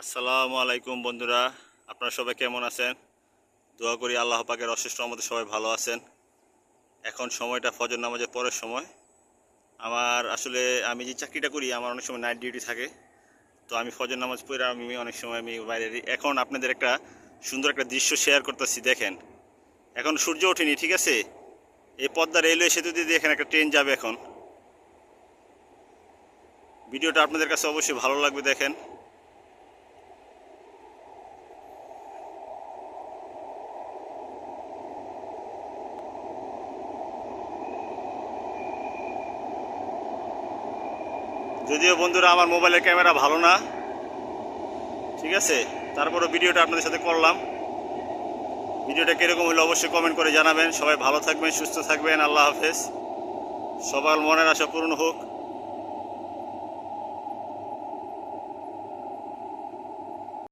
আসসালামু আলাইকুম বন্ধুরা, আপনারা সবাই কেমন আছেন? দোয়া করি আল্লাহ পাকের অশেষ আমাদের সবাই ভালো আছেন। এখন সময়টা ফজর নামাজের পরের সময়। আমার আসলে আমি যে চাকরিটা করি, আমার অনেক সময় নাইট ডিউটি থাকে। তো আমি ফজর নামাজ পড়ে আমি অনেক সময় আমি বাইরে এখন আপনাদের একটা সুন্দর একটা দৃশ্য শেয়ার করতেছি, দেখেন। এখন সূর্য ওঠেনি, ঠিক আছে? এই পদ্মা রেলওয়ে সেতু দিয়ে দেখেন একটা ট্রেন যাবে এখন। ভিডিওটা আপনাদের কাছে অবশ্যই ভালো লাগবে, দেখেন। যদিও বন্ধুরা আমার মোবাইলের ক্যামেরা ভালো না, ঠিক আছে? তারপরও ভিডিওটা আপনাদের সাথে করলাম। ভিডিওটা কীরকম হলো অবশ্যই কমেন্ট করে জানাবেন। সবাই ভালো থাকবেন, সুস্থ থাকবেন, আল্লাহ হাফেজ। সবার মনের আশা পূর্ণ হোক।